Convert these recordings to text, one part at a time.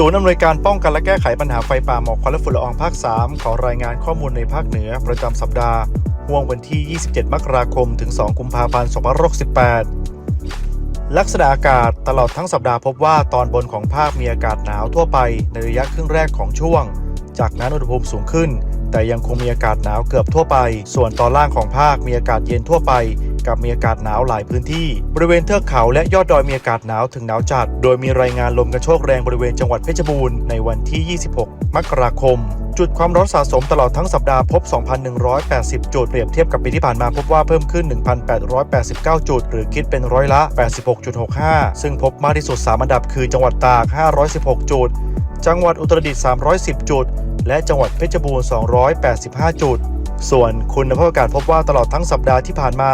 ศูนย์อำนวยการป้องกันและแก้ไขปัญหาไฟป่าหมอกควันและฝุ่นละอองภาค 3 ขอรายงานข้อมูลในภาคเหนือประจำสัปดาห์ห่วงวันที่ 27 มกราคม ถึง 2 กุมภาพันธ์ 2568 ลักษณะอากาศตลอดทั้งสัปดาห์พบว่าตอนบนของภาคมีอากาศหนาวทั่วไปในระยะครึ่งแรกของช่วง จากนั้นอุณหภูมิสูงขึ้น แต่ยังคงมีอากาศหนาวเกือบทั่วไป ส่วนตอนล่างของภาคมีอากาศเย็นทั่วไป กับมีอากาศหนาวหลายพื้นที่ บริเวณเทือกเขาและยอดดอยมีอากาศหนาวถึงหนาวจัด โดยมีรายงานลมกระโชกแรงบริเวณจังหวัดเพชรบูรณ์ในวันที่ 26 มกราคมจุดความร้อนสะสมตลอดทั้งสัปดาห์พบ 2,180 จุด เปรียบเทียบกับปีที่ผ่านมาพบว่าเพิ่มขึ้น 1,889 จุด หรือคิดเป็นร้อยละ 86.65 ซึ่งพบมากที่สุด 3 อันดับคือจังหวัดตาก 516 จุด จังหวัดอุตรดิตถ์ 310 จุด และจังหวัดเพชรบูรณ์ 285 จุด ส่วนคุณภาพอากาศพบว่าตลอดทั้งสัปดาห์ที่ผ่านมา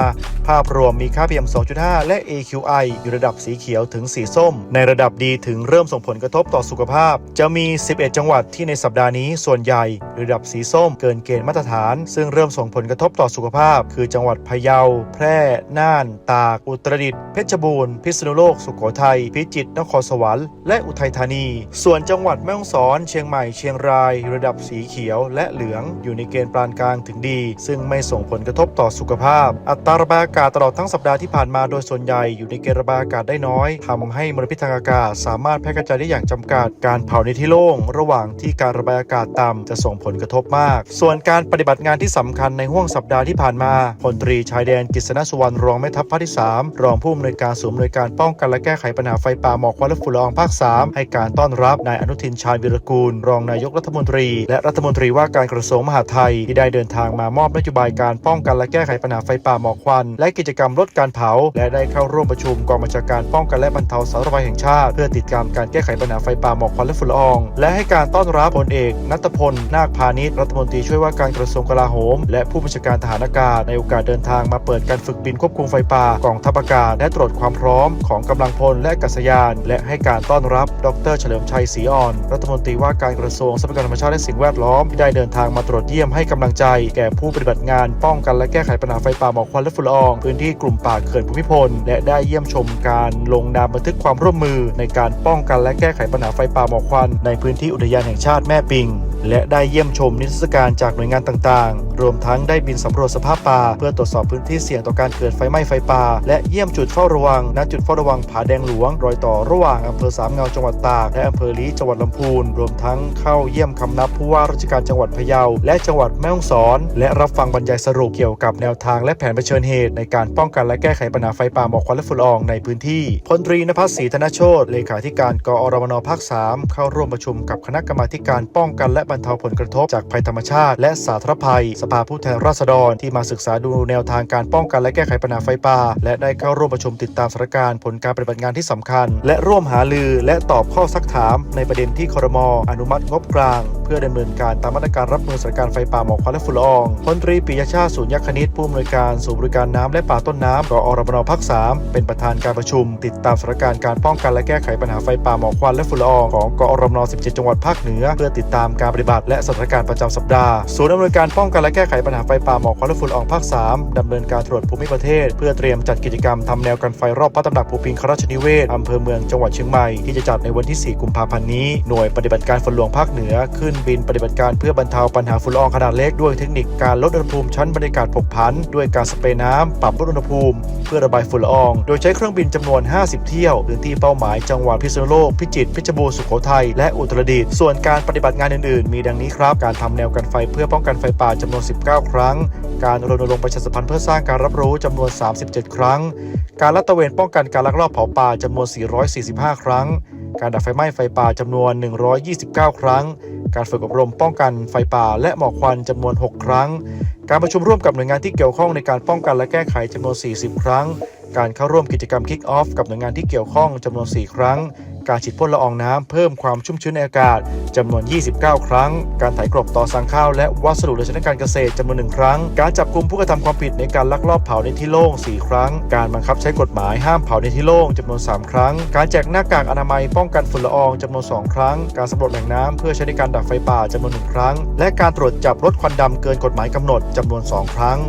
ภาพรวมมีค่า PM 2.5 และ AQI อยู่ระดับสีเขียวถึงสีส้ม ในระดับดีถึงเริ่มส่งผลกระทบต่อสุขภาพ จะมี 11 จังหวัดที่ในสัปดาห์นี้ส่วนใหญ่ระดับสีส้มเกินเกณฑ์มาตรฐาน ซึ่งเริ่มส่งผลกระทบต่อสุขภาพ คือจังหวัดพะเยา แพร่ น่าน ตาก อุตรดิตถ์ เพชรบูรณ์ พิษณุโลก สุโขทัย พิจิตร นครสวรรค์ และอุทัยธานี ส่วนจังหวัดแม่ฮ่องสอน เชียงใหม่ เชียงราย ระดับสีเขียวและเหลือง อยู่ในเกณฑ์ปานกลางถึงดี ซึ่งไม่ส่งผลกระทบต่อสุขภาพ อัตราระบายอากาศตลอดทั้งสัปดาห์ที่ผ่านมาโดยส่วนใหญ่อยู่ในเกณฑ์ระบายอากาศได้น้อยทำให้มลพิษทางอากาศ สามารถแพร่กระจายได้อย่างจำกัด การเผาในที่โล่งระหว่างที่การระบายอากาศต่ำจะส่งผลกระทบมาก ส่วนการปฏิบัติงานที่สำคัญในห่วงสัปดาห์ที่ผ่านมาพลตรีชายแดนกฤษณสุวรรณรองแม่ทัพภาคที่ 3 รองผู้อำนวยการศูนย์อำนวยการป้องกันและแก้ไขปัญหาไฟป่าหมอกควันและฝุ่นละอองภาค 3 ให้การต้อนรับนายอนุทินชาญวิรกูล รองนายกรัฐมนตรี และรัฐมนตรีว่าการกระทรวงมหาดไทยที่ได้เดินทางมามอบนโยบายการป้องกันและแก้ไขปัญหาไฟป่าหมอกควัน และกิจกรรมลดการเผา และได้เข้าร่วมประชุมกองบัญชาการป้องกันและบรรเทาสาธารณภัยแห่งชาติ เพื่อติดตามการแก้ไขปัญหาไฟป่าหมอกควันและฝุ่นละออง และให้การต้อนรับพลเอกนัทพลนาคพาณิชย์รัฐมนตรีช่วยว่าการกระทรวงกลาโหม และผู้บัญชาการทหารอากาศในโอกาสเดินทางมาเปิดการฝึกบินควบคุมไฟป่ากองทัพอากาศและตรวจความพร้อมของกำลังพลและกัษยาน และให้การต้อนรับ ดร เฉลิมชัยศรีอ่อน รัฐมนตรีว่าการกระทรวงทรัพยากรธรรมชาติและสิ่งแวดล้อม ได้เดินทางมาตรวจเยี่ยมให้กำลังใจแก่ผู้ปฏิบัติงานป้องกันและแก้ไขปัญหาไฟป่าหมอกควันและฝุ่นละออง พื้นที่กลุ่มป่าเขื่อนภูมิพล และได้เยี่ยมชมการลงนามบันทึกความร่วมมือ ในการป้องกันและแก้ไขปัญหาไฟป่าหมอกควันในพื้นที่อุทยานแห่งชาติแม่ปิง และได้เยี่ยมชมนิทรรศการจากหน่วยงานต่างๆ รวมทั้งได้บินสำรวจสภาพป่า เพื่อตรวจสอบพื้นที่เสี่ยงต่อการเกิดไฟไหม้ไฟป่า และเยี่ยมจุดเฝ้าระวังณจุดเฝ้าระวังผาแดงหลวง รอยต่อระหว่างอำเภอสามเงาจังหวัดตาก และอำเภอลี้จังหวัดลำพูน รวมทั้งเข้าเยี่ยมคำนับผู้ว่าราชการจังหวัดพะเยา และจังหวัดแม่ฮ่องสอน และรับฟังบรรยายสรุปเกี่ยวกับแนวทางและแผนเผชิญเหตุ ในการป้องกันและแก้ไขปัญหาไฟป่าหมอกควันและฝุ่นละอองในพื้นที่พลตรีนภัสศรีธนโชตเลขาธิการกอรมนภาค 3 เข้าร่วมประชุมกับคณะกรรมาการป้องกันและบรรเทาผลกระทบจากภัยธรรมชาติ และสาธารณภัย สภาผู้แทนราษฎรที่มาศึกษาดูแนวทางการป้องกันและแก้ไขปัญหาไฟป่า และได้เข้าร่วมประชุมติดตามสถานการณ์ผลการปฏิบัติงานที่สำคัญ และร่วมหาลือและตอบข้อซักถาม ในประเด็นที่คอรมออนุมัติงบกลาง เพื่อดำเนินการตามมาตรการรับมือสถานการณ์ไฟป่าหมอกควันและฝุ่นละอองพลตรีปิยชาติสูญยคณิตผู้อำนวยการศูนย์บริการน้ำและป่าต้นน้ำกอรมนภาค3เป็นประธานการประชุม ติดตามสถานการณ์การป้องกันและแก้ไขปัญหาไฟป่าหมอกควันและฝุ่นละอองของกอรมน 17 จังหวัดภาคเหนือเพื่อติดตามการฏิบัติ และสถานการณ์ประจำสัปดาห์ศูนย์อำนวยการป้องกันและแก้ไขปัญหาไฟป่าหมอกควันและฝุ่นละอองภาค 3ดำเนินการตรวจภูมิประเทศ เพื่อเตรียมจัดกิจกรรมทำแนวกันไฟรอบพระตำหนักภูพิงคราชนิเวศอำเภอเมืองจังหวัดเชียงใหม่ที่จะจัดในวันที่ 4 กุมภาพันธ์นี้หน่วยปฏิบัติการฝนหลวงภาคเหนือขึ้นบินปฏิบัติการเพื่อบรรเทาปัญหาฝุ่นละอองขนาดเล็กด้วยเทคนิคการลดอุณหภูมิชั้นบรรยากาศผกผันด้วยการสเปรย์น้ำปรับลดอุณหภูมิ เพื่อระบายฝุ่นละออง โดยใช้เครื่องบินจำนวน 50 เที่ยวพื้นที่เป้าหมายจังหวัดพิษณุโลกพิจิตรพชรบูรสุโขทัยและอุตรดิตถ์ส่วนการปฏิบัติงานอื่นๆมีดังนี้ครับ การทำแนวกันไฟเพื่อป้องกันไฟป่าจำนวน 19 ครั้ง การรณรงค์ประชาสัมพันธ์เพื่อสร้างการรับรู้จำนวน 37 ครั้ง การลาดตระเวนป้องกันการลักลอบเผาป่าจำนวน 445 ครั้ง การดับไฟไหม้ไฟป่าจำนวน 129 ครั้ง การฝึกอบรมป้องกันไฟป่าและหมอกควันจำนวน 6 ครั้ง การประชุมร่วมกับหน่วยงานที่เกี่ยวข้องในการป้องกันและแก้ไขจำนวน 40 ครั้ง การเข้าร่วมกิจกรรม Kick Off กับหน่วยงานที่เกี่ยวข้องจำนวน 4 ครั้ง การฉีดพ่นละอองน้ำเพิ่มความชุ่มชื้นในอากาศจำนวน 29 ครั้ง การไถกลบต่อสั่งข้าวและวัสดุเหลือใช้ในการเกษตรจำนวน1ครั้ง การจับกลุ่มผู้กระทำความผิดในการลักลอบเผาในที่โล่ง 4 ครั้ง การบังคับใช้กฎหมายห้ามเผาในที่โล่งจำนวน 3 ครั้ง การแจกหน้ากากอนามัยป้องกันฝุ่นละอองจำนวน 2 ครั้ง การสำรวจแหล่งน้ำเพื่อใช้ในการดับไฟป่าจำนวน1ครั้ง และการตรวจจับรถควันดำเกินกฎหมายกำหนดจำนวน 2 ครั้ง